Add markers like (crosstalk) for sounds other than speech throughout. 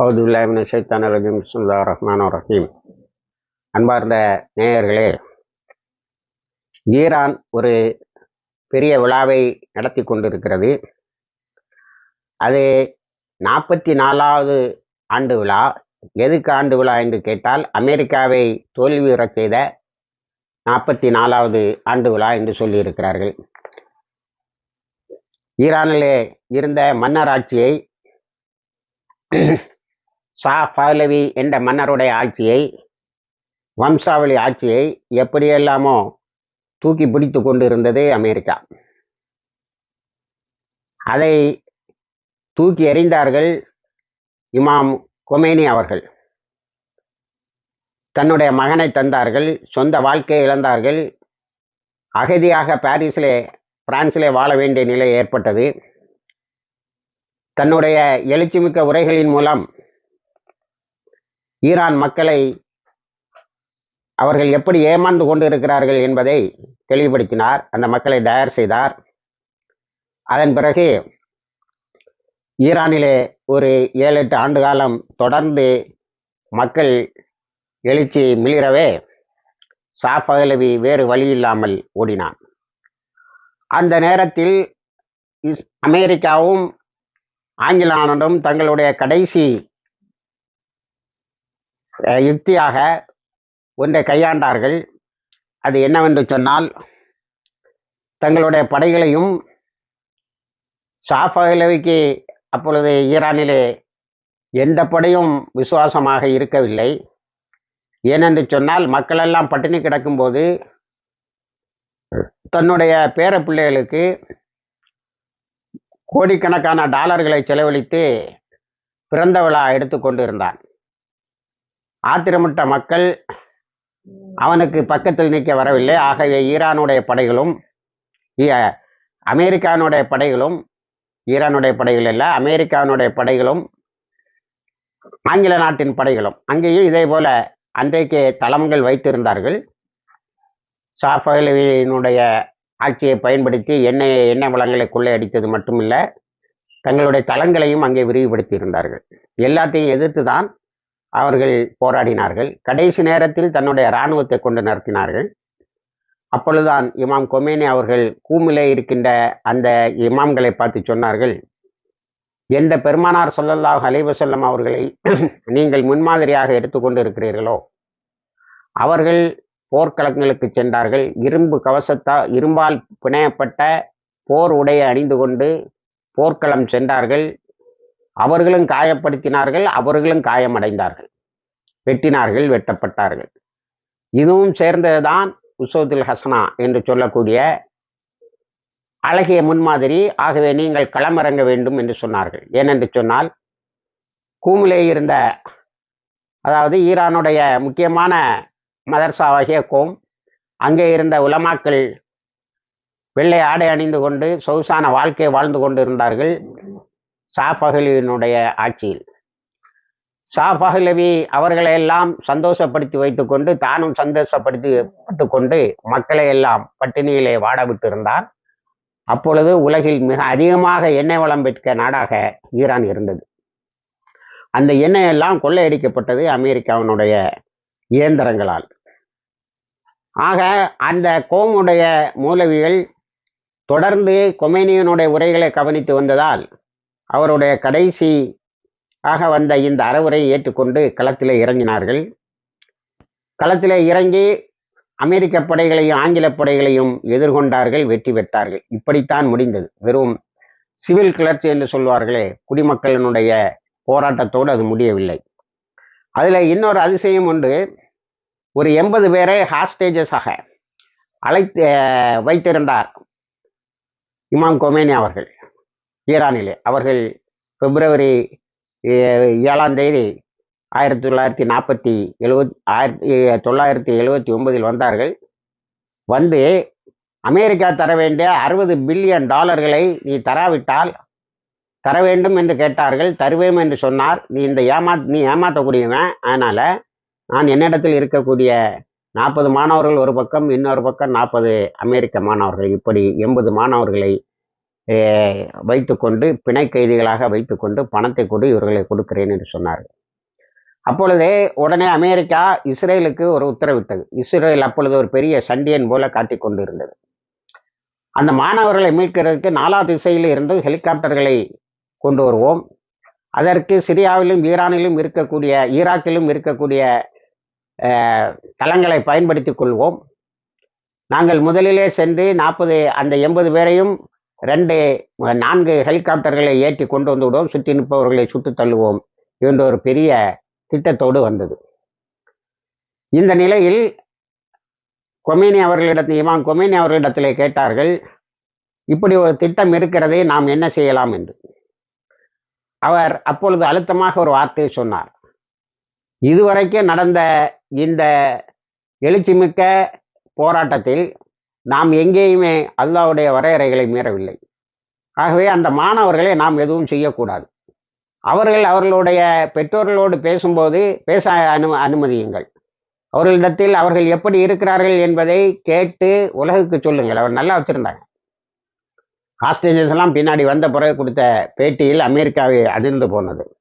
அவுதுல்லாமின் ஷைத்தான் ரஜீம். பிஸ்மில்லா ரஹ்மான் ரஹீம். அன்பார்ந்த நேயர்களே ஈரான் ஒரு பெரிய விழாவை நடத்தி கொண்டிருக்கிறது. அது நாற்பத்தி நாலாவது ஆண்டு விழா. எதுக்கு ஆண்டு விழா என்று கேட்டால் அமெரிக்காவை தோல்வியுறச் செய்த நாற்பத்தி நாலாவது ஆண்டு விழா என்று சொல்லியிருக்கிறார்கள். ஈரானிலே இருந்த மன்னராட்சியை ஷா பஹலவி என்ற மன்னருடைய ஆட்சியை வம்சாவளி ஆட்சியை எப்படியெல்லாமோ தூக்கி பிடித்து கொண்டு இருந்தது அமெரிக்கா. அதை தூக்கி எறிந்தார்கள் இமாம் கொமேனி அவர்கள். தன்னுடைய மகனை தந்தார்கள் சொந்த வாழ்க்கையை இழந்தார்கள். அகதியாக பாரிஸிலே பிரான்சிலே வாழ வேண்டிய நிலை ஏற்பட்டது. தன்னுடைய எழுச்சிமிக்க உரைகளின் மூலம் ஈரான் மக்களை அவர்கள் எப்படி ஏமாந்து கொண்டு இருக்கிறார்கள் என்பதை தெளிவுபடுத்தினார். அந்த மக்களை தயார் செய்தார். அதன் பிறகு ஈரானிலே ஒரு ஏழு எட்டு ஆண்டு காலம் தொடர்ந்து மக்கள் எழுச்சி மிளிரவே சா பகலவி வேறு வழி இல்லாமல் ஓடினான். அந்த நேரத்தில் அமெரிக்காவும் அமெரிக்காவும் ஆங்கிலாண்டும் தங்களுடைய கடைசி யுக்தியாக ஒன்றை கையாண்டார்கள். அது என்னவென்று சொன்னால் தங்களுடைய படைகளையும் சாஃபகலவிக்கு அப்பொழுது ஈரானிலே எந்த படையும் விசுவாசமாக இருக்கவில்லை. ஏனென்று சொன்னால் மக்களெல்லாம் பட்டினி கிடக்கும்போது தன்னுடைய பேர பிள்ளைகளுக்கு கோடிக்கணக்கான டாலர்களை செலவழித்து பிறந்த விழா எடுத்துக்கொண்டு இருந்தான் ஆத்திரமிட்ட மக்கள் அவனுக்கு பக்கத்தில் நிற்க வரவில்லை. ஆகவே ஈரானுடைய படைகளும் அமெரிக்கானுடைய படைகளும் ஈரானுடைய படைகள் இல்லை அமெரிக்கானுடைய படைகளும் ஆங்கில நாட்டின் படைகளும். அங்கேயும் இதே போல அன்றைக்கு தளங்கள் வைத்திருந்தார்கள். சாஃபகலவியினுடைய ஆட்சியை பயன்படுத்தி எண்ணெய் எண்ணெய் வளங்களை கொள்ளையடித்தது மட்டுமில்லை தங்களுடைய தளங்களையும் அங்கே விரிவுபடுத்தி இருந்தார்கள் எல்லாத்தையும் எதிர்த்து தான் அவர்கள் போராடினார்கள். கடைசி நேரத்தில் தன்னுடைய இராணுவத்தை கொண்டு நடத்தினார்கள் அப்பொழுதுதான் இமாம் கொமேனி அவர்கள் கூமிலே இருக்கின்ற அந்த இமாம்களை பார்த்து சொன்னார்கள். எந்த பெருமானார் ஸல்லல்லாஹு அலைஹி அவர்களை (clears throat) நீங்கள் முன்மாதிரியாக எடுத்துக்கொண்டு இருக்கிறீர்களோ அவர்கள் போர்க்களங்களுக்கு சென்றார்கள். இரும்பு கவசத்தா இரும்பால் பிணையப்பட்ட போர் உடையை அணிந்து கொண்டு போர்க்களம் சென்றார்கள். அவர்களும் காயப்படுத்தினார்கள் அவர்களும் காயமடைந்தார்கள். வெட்டினார்கள் வெட்டப்பட்டார்கள். இதுவும் சேர்ந்ததுதான் உசோதுல் ஹசனா என்று சொல்லக்கூடிய அழகிய முன்மாதிரி ஆகவே நீங்கள் களமிறங்க வேண்டும் என்று சொன்னார்கள். ஏனென்று சொன்னால் கூமிலே இருந்த அதாவது ஈரானுடைய முக்கியமான மதர்சாவாகிய கோம் அங்கே இருந்த உலமாக்கள் வெள்ளை ஆடை அணிந்து கொண்டு சொகுசான வாழ்க்கை வாழ்ந்து கொண்டு இருந்தார்கள் சா பஹலவியினுடைய ஆட்சியில். ஷா பஹலவி அவர்களை எல்லாம் சந்தோஷப்படுத்தி வைத்துக்கொண்டு தானும் சந்தோஷப்படுத்தி பட்டுக்கொண்டு மக்களை எல்லாம் பட்டினியிலே வாட இருந்தார் அப்பொழுது உலகில் மிக அதிகமாக எண்ணெய் வளம் பெற்ற நாடாக ஈரான் இருந்தது. அந்த எண்ணெய் எல்லாம் கொள்ளையடிக்கப்பட்டது அமெரிக்காவினுடைய இயந்திரங்களால். ஆக அந்த கோமுடைய மூலவிகள் தொடர்ந்து கொமேனியனுடைய உரைகளை கவனித்து வந்ததால் அவருடைய கடைசி ஆக வந்த இந்த அறவுரை ஏற்றுக்கொண்டு களத்தில் இறங்கினார்கள். களத்திலே இறங்கி அமெரிக்க படைகளையும் ஆங்கில படைகளையும் எதிர்கொண்டார்கள் வெற்றி பெற்றார்கள். இப்படித்தான் முடிந்தது. வெறும் சிவில் கிளர்ச்சி என்று சொல்வார்களே குடிமக்களினுடைய போராட்டத்தோடு அது முடியவில்லை. அதில் இன்னொரு அதிசயம் உண்டு. ஒரு எண்பது பேரை ஹாஸ்டேஜஸாக அழைத்து வைத்திருந்தார் இமாம் கொமேனி அவர்கள். ஈரானிலே. அவர்கள் பிப்ரவரி ஏழாம் தேதி ஆயிரத்தி தொள்ளாயிரத்தி நாற்பத்தி எழுவத் ஆயிரத்தி தொள்ளாயிரத்தி எழுவத்தி ஒன்பதில் வந்தார்கள். வந்து அமெரிக்கா தர வேண்டிய அறுபது பில்லியன் டாலர்களை நீ தராவிட்டால் தர வேண்டும் என்று கேட்டார்கள். தருவேன் என்று சொன்னார். நீ இந்த ஏமா நீ ஏமாற்றக்கூடியவன் அதனால் நான் என்னிடத்தில் இருக்கக்கூடிய நாற்பது மாணவர்கள் ஒரு பக்கம் இன்னொரு பக்கம் நாற்பது அமெரிக்க மாணவர்கள். இப்படி எண்பது மாணவர்களை வைத்துக்கொண்டு பிணை கைதிகளாக வைத்துக்கொண்டு பணத்தை கொண்டு இவர்களை கொடுக்கிறேன் என்று சொன்னார்கள். அப்பொழுதே உடனே அமெரிக்கா இஸ்ரேலுக்கு ஒரு உத்தரவிட்டது. இஸ்ரேல் அப்பொழுது ஒரு பெரிய சண்டியன் போல காட்டிக் கொண்டு இருந்தது அந்த மாணவர்களை மீட்கிறதுக்கு நாலா திசையில் இருந்து ஹெலிகாப்டர்களை கொண்டு வருவோம். அதற்கு சிரியாவிலும் ஈரானிலும் இருக்கக்கூடிய ஈராக்கிலும் இருக்கக்கூடிய தளங்களை பயன்படுத்தி கொள்வோம். நாங்கள் முதலிலே சென்று நாற்பது அந்த எண்பது பேரையும் ரெண்டு நான்கு ஹெலிகாப்டர்களை ஏற்றி கொண்டு வந்து விடுவோம். சுற்றி நிற்பவர்களை சுட்டு தள்ளுவோம் என்ற ஒரு பெரிய திட்டத்தோடு வந்தது. இந்த நிலையில் கொமேனி அவர்களிடத்தில் இமாம் கொமேனி அவர்களிடத்திலே கேட்டார்கள் இப்படி ஒரு திட்டம் இருக்கிறதே நாம் என்ன செய்யலாம் என்று. அவர் அப்பொழுது அழுத்தமாக ஒரு வார்த்தையை சொன்னார். இதுவரைக்கும் நடந்த இந்த எழுச்சிமிக்க போராட்டத்தில் நாம் எங்கேயுமே அல்லாவுடைய வரையறைகளை மீறவில்லை. ஆகவே அந்த மாணவர்களை நாம் எதுவும் செய்யக்கூடாது. அவர்கள் அவர்களுடைய பெற்றோர்களோடு பேசும்போது பேச அனு அனுமதியுங்கள். அவர்களிடத்தில் அவர்கள் எப்படி இருக்கிறார்கள் என்பதை கேட்டு உலகுக்கு சொல்லுங்கள். அவர் நல்லா வச்சுருந்தாங்க. ஹாஸ்டேஜஸ் எல்லாம் பின்னாடி வந்த பிறகு கொடுத்த பேட்டியில் அமெரிக்காவை அதிர்ந்து போனது.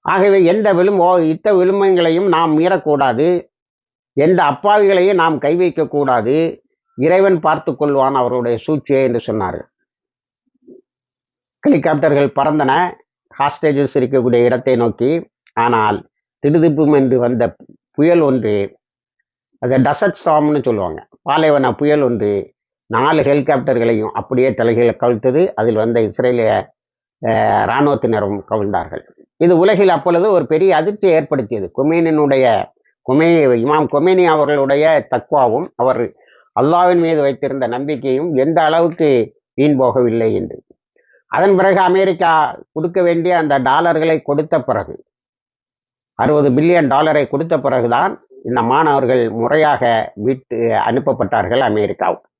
ஆகவே எந்த விழுமோ இத்த விழுமங்களையும் நாம் மீறக்கூடாது. எந்த அப்பாவிகளையும் நாம் கை வைக்கக்கூடாது. இறைவன் பார்த்து கொள்வான் அவருடைய சூழ்ச்சியை என்று சொன்னார்கள். ஹெலிகாப்டர்கள் பறந்தன. ஹாஸ்டேஜஸ் இருக்கக்கூடிய இடத்தை நோக்கி. ஆனால் திடுதிப்பும் என்று வந்த புயல் ஒன்று அதை டசட் ஸ்டாம்னு சொல்லுவாங்க. பாலைவன புயல் ஒன்று நாலு ஹெலிகாப்டர்களையும் அப்படியே தலைகளை கவிழ்த்தது. அதில் வந்த இஸ்ரேலிய இராணுவத்தினரும் கவிழ்ந்தார்கள். இது உலகில் அப்பொழுது ஒரு பெரிய அதிர்ச்சி ஏற்படுத்தியது. குமேனினுடைய குமே இமாம் கொமேனி அவர்களுடைய தக்குவாவும் அவர் அல்லாவின் மீது வைத்திருந்த நம்பிக்கையும் எந்த அளவுக்கு வீண் போகவில்லை என்று. அதன் பிறகு அமெரிக்கா கொடுக்க வேண்டிய அந்த டாலர்களை கொடுத்த பிறகு அறுபது பில்லியன் டாலரை கொடுத்த பிறகுதான் இந்த மாணவர்கள் முறையாக விட்டு அனுப்பப்பட்டார்கள் அமெரிக்காவுக்கு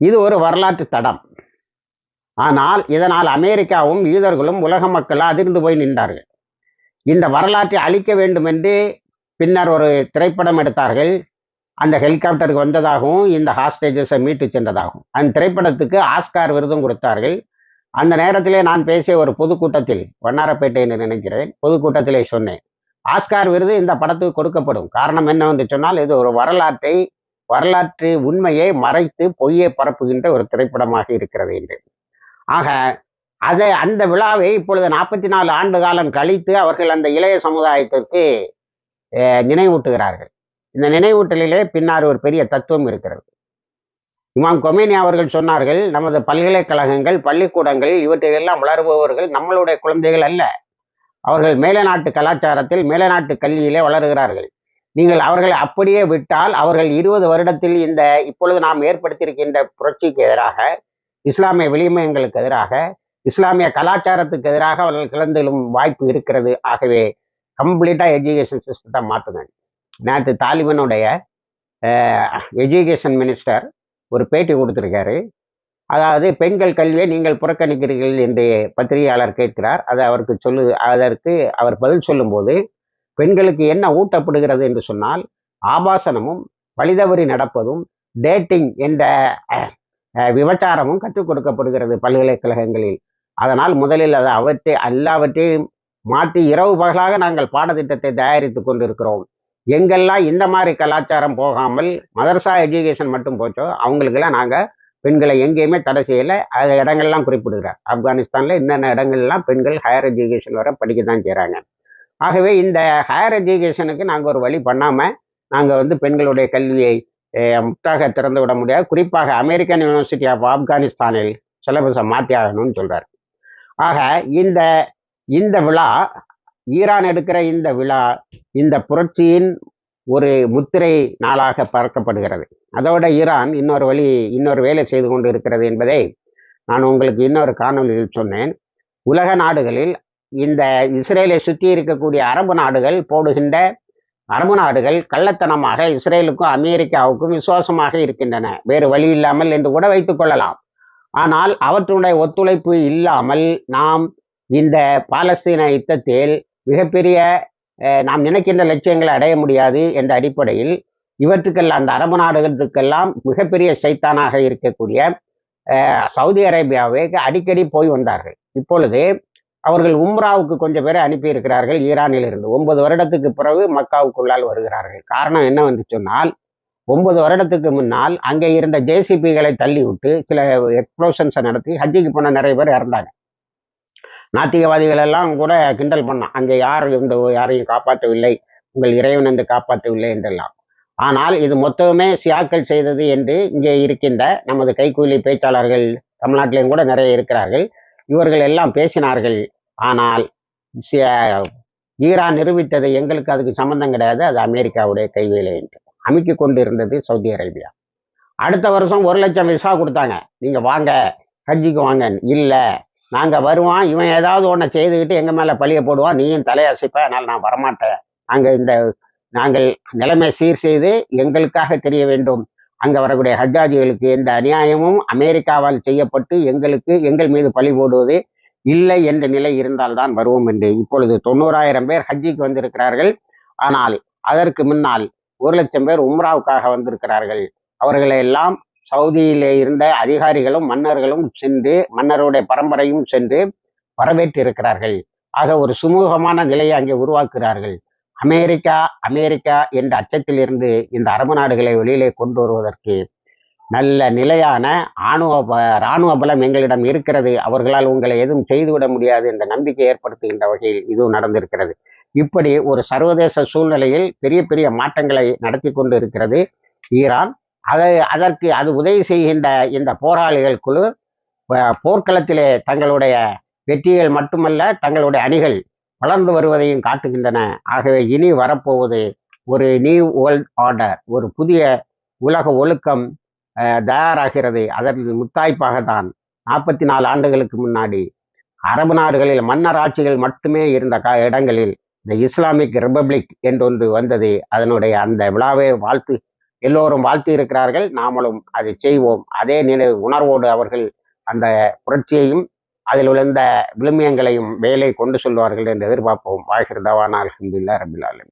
இது ஒரு வரலாற்று தடம். ஆனால் இதனால் அமெரிக்காவும் யூதர்களும் உலக மக்கள் அதிர்ந்து போய் நின்றார்கள். இந்த வரலாற்றை அழிக்க வேண்டும் என்று பின்னர் ஒரு திரைப்படம் எடுத்தார்கள். அந்த ஹெலிகாப்டருக்கு வந்ததாகவும் இந்த ஹாஸ்டேஜஸை மீட்டு சென்றதாகவும். அந்த திரைப்படத்துக்கு ஆஸ்கார் விருதும் கொடுத்தார்கள். அந்த நேரத்திலே நான் பேசிய ஒரு பொதுக்கூட்டத்தில் வண்ணாரப்பேட்டை என்று நினைக்கிறேன் பொதுக்கூட்டத்திலே சொன்னேன் ஆஸ்கார் விருது இந்த படத்துக்கு கொடுக்கப்படும். காரணம் என்னவென்று சொன்னால் இது ஒரு வரலாற்றை வரலாற்று உண்மையை மறைத்து பொய்யை பரப்புகின்ற ஒரு திரைப்படமாக இருக்கிறது என்று. ஆக அதை அந்த விழாவை இப்பொழுது நாற்பத்தி நாலு ஆண்டு காலம் கழித்து அவர்கள் அந்த இளைய சமுதாயத்திற்கு நினைவூட்டுகிறார்கள். இந்த நினைவூட்டலிலே பின்னார் ஒரு பெரிய தத்துவம் இருக்கிறது. இமாம் கொமேனி அவர்கள் சொன்னார்கள் நமது பல்கலைக்கழகங்கள் பள்ளிக்கூடங்கள் இவற்றையெல்லாம் வளருபவர்கள் நம்மளுடைய குழந்தைகள் அல்ல. அவர்கள் மேலநாட்டு கலாச்சாரத்தில் மேலநாட்டு கல்வியிலே வளருகிறார்கள். நீங்கள் அவர்களை அப்படியே விட்டால் அவர்கள் இருபது வருடத்தில் இந்த இப்பொழுது நாம் ஏற்படுத்தியிருக்கின்ற புரட்சிக்கு எதிராக இஸ்லாமிய விளிமயங்களுக்கு எதிராக இஸ்லாமிய கலாச்சாரத்துக்கு எதிராக அவர்கள் கிளந்தெழும் வாய்ப்பு இருக்கிறது. ஆகவே கம்ப்ளீட்டாக எஜுகேஷன் சிஸ்டத்தை மாற்றுங்க நேற்று தாலிபனுடைய எஜுகேஷன் மினிஸ்டர் ஒரு பேட்டி கொடுத்துருக்காரு. அதாவது பெண்கள் கல்வியை நீங்கள் புறக்கணிக்கிறீர்கள் என்று பத்திரிகையாளர் கேட்கிறார். அதை அவருக்கு சொல்லு அதற்கு அவர் பதில் சொல்லும்போது பெண்களுக்கு என்ன ஊட்டப்படுகிறது? என்று சொன்னால் ஆபாசனமும் வழிதவறி நடப்பதும் டேட்டிங் என்ற விபச்சாரமும் கற்றுக் கொடுக்கப்படுகிறது பல்கலைக்கழகங்களில். அதனால் முதலில் அதை அவற்றை எல்லாவற்றையும் மாற்றி இரவு பகலாக நாங்கள் பாடத்திட்டத்தை தயாரித்து கொண்டிருக்கிறோம். எங்கெல்லாம் இந்த மாதிரி கலாச்சாரம் போகாமல் மதரசா எஜுகேஷன் மட்டும் போச்சோ அவங்களுக்கெல்லாம் நாங்கள் பெண்களை எங்கேயுமே தடை செய்யலை. அது இடங்கள்லாம் குறிப்பிடுகிறார். ஆப்கானிஸ்தானில் என்னென்ன இடங்கள்லாம் பெண்கள் ஹையர் எஜுகேஷன் வர படிக்க தான் செய்கிறாங்க. ஆகவே இந்த ஹையர் எஜுகேஷனுக்கு நாங்கள் ஒரு வழி பண்ணாமல் நாங்கள் வந்து பெண்களுடைய கல்வியை முத்தாக திறந்து விட முடியாது. குறிப்பாக அமெரிக்கன் யூனிவர்சிட்டி ஆஃப் ஆப்கானிஸ்தானில் சிலபஸை மாற்றி ஆகணும்னு சொல்கிறார் ஆக இந்த இந்த விழா ஈரான் எடுக்கிற இந்த விழா இந்த புரட்சியின் ஒரு முத்திரை நாளாக பார்க்கப்படுகிறது. அதோட ஈரான் இன்னொரு வழி இன்னொரு வேலை செய்து கொண்டு இருக்கிறது என்பதை நான் உங்களுக்கு இன்னொரு காணொலியில் சொன்னேன். உலக நாடுகளில் இந்த இஸ்ரேலை சுற்றி இருக்கக்கூடிய அரபு நாடுகள் போடுகின்ற அரபு நாடுகள் கள்ளத்தனமாக இஸ்ரேலுக்கும் அமெரிக்காவுக்கும் விசுவாசமாக இருக்கின்றன. வேறு வழி இல்லாமல் என்று கூட வைத்துக் கொள்ளலாம். ஆனால் அவற்றுடைய ஒத்துழைப்பு இல்லாமல் நாம் இந்த பாலஸ்தீன யுத்தத்தில் மிகப்பெரிய நாம் நினைக்கின்ற லட்சியங்களை அடைய முடியாது என்ற அடிப்படையில் இவற்றுக்கெல்லாம் அந்த அரபு நாடுகளுக்கெல்லாம் மிகப்பெரிய சைத்தானாக இருக்கக்கூடிய சவுதி அரேபியாவுக்கு அடிக்கடி போய் வந்தார்கள். இப்பொழுது அவர்கள் உம்ராவுக்கு கொஞ்சம் பேரை அனுப்பி இருக்கிறார்கள் ஈரானில் இருந்து ஒன்பது வருடத்துக்கு பிறகு மக்காவுக்குள்ளால் வருகிறார்கள். காரணம் என்னவென்று சொன்னால் ஒன்பது வருடத்துக்கு முன்னால் அங்கே இருந்த ஜேசிபிகளை தள்ளி விட்டு சில எக்ஸ்ப்ளோஷன்ஸை நடத்தி ஹஜ்ஜிக்கு போன நிறைய பேர் இறந்தாங்க. நாத்திகவாதிகள் எல்லாம் கூட கிண்டல் பண்ணான். அங்கே யார் இந்த யாரையும் காப்பாற்றவில்லை உங்கள் இறைவன் என்று காப்பாற்றவில்லை என்றெல்லாம். ஆனால் இது மொத்தமே சியாக்கள் செய்தது என்று இங்கே இருக்கின்ற நமது கைக்கூலி பேச்சாளர்கள் தமிழ்நாட்டிலையும் கூட நிறைய இருக்கிறார்கள். இவர்கள் எல்லாம் பேசினார்கள். ஆனால் ஈரான் நிரூபித்தது எங்களுக்கு அதுக்கு சம்மந்தம் கிடையாது. அது அமெரிக்காவுடைய கைவேலை என்று. அமைக்கி கொண்டு இருந்தது சவுதி அரேபியா. அடுத்த வருஷம் ஒரு லட்சம் விசா கொடுத்தாங்க. நீங்கள் வாங்க ஹஜ்ஜிக்கு வாங்க இல்லை நாங்கள் வருவோம் இவன் ஏதாவது ஒன்றை செய்துக்கிட்டு எங்கள் மேலே பழிய போடுவான் நீயும் தலையசைப்ப அதனால் நான் வரமாட்டேன். நாங்கள் இந்த நாங்கள் நிலைமை சீர் செய்து எங்களுக்காக தெரிய வேண்டும். அங்கே வரக்கூடிய ஹஜ்ஜாஜிகளுக்கு எந்த அநியாயமும் அமெரிக்காவால் செய்யப்பட்டு எங்களுக்கு எங்கள் மீது பழி போடுவது இல்லை என்ற நிலை இருந்தால்தான் வருவோம் என்று. இப்பொழுது தொண்ணூறாயிரம் பேர் ஹஜ்ஜிக்கு வந்திருக்கிறார்கள். ஆனால் அதற்கு முன்னால் ஒரு லட்சம் பேர் உம்ராவுக்காக வந்திருக்கிறார்கள். அவர்களை எல்லாம் சவுதியிலே இருந்த அதிகாரிகளும் மன்னர்களும் சென்று மன்னருடைய பரம்பரையும் சென்று வரவேற்றிருக்கிறார்கள். ஆக ஒரு சுமூகமான நிலையை அங்கே உருவாக்குகிறார்கள். அமெரிக்கா அமெரிக்கா என்ற அச்சத்திலிருந்து இந்த அரபு நாடுகளை வெளியிலே கொண்டு வருவதற்கு நல்ல நிலையான ஆணுவ இராணுவ பலம் எங்களிடம் இருக்கிறது. அவர்களால் உங்களை எதுவும் செய்துவிட முடியாது என்ற நம்பிக்கை ஏற்படுத்துகின்ற வகையில் இதுவும் நடந்திருக்கிறது. இப்படி ஒரு சர்வதேச சூழ்நிலையில் பெரிய பெரிய மாற்றங்களை நடத்தி கொண்டு இருக்கிறது ஈரான். அதை அதற்கு அது உதவி செய்கின்ற இந்த போராளிகள் குழு போர்க்களத்திலே தங்களுடைய வெற்றிகள் மட்டுமல்ல தங்களுடைய அணிகள் வளர்ந்து வருவதையும் காட்டுகின்றன. ஆகவே இனி வரப்போவது ஒரு நியூ வேர்ல்ட் ஆர்டர் ஒரு புதிய உலக ஒழுக்கம் தயாராகிறது. அதன் முத்தாய்ப்பாக தான் நாற்பத்தி நாலு ஆண்டுகளுக்கு முன்னாடி அரபு நாடுகளில் மன்னர் ஆட்சிகள் மட்டுமே இருந்த க இடங்களில் இந்த இஸ்லாமிக் ரிப்பப்ளிக் என்றொன்று வந்தது. அதனுடைய அந்த விழாவை வாழ்த்து எல்லோரும் வாழ்த்து இருக்கிறார்கள். நாமளும் அதை செய்வோம். அதே நிலை உணர்வோடு அவர்கள் அந்த புரட்சியையும் அதில் விழுந்த விழுமியங்களையும் வேலை கொண்டு சொல்வார்கள் என்று எதிர்பார்ப்போம். வாழ்கிறதவானால் அலமதுல்லா ரபில்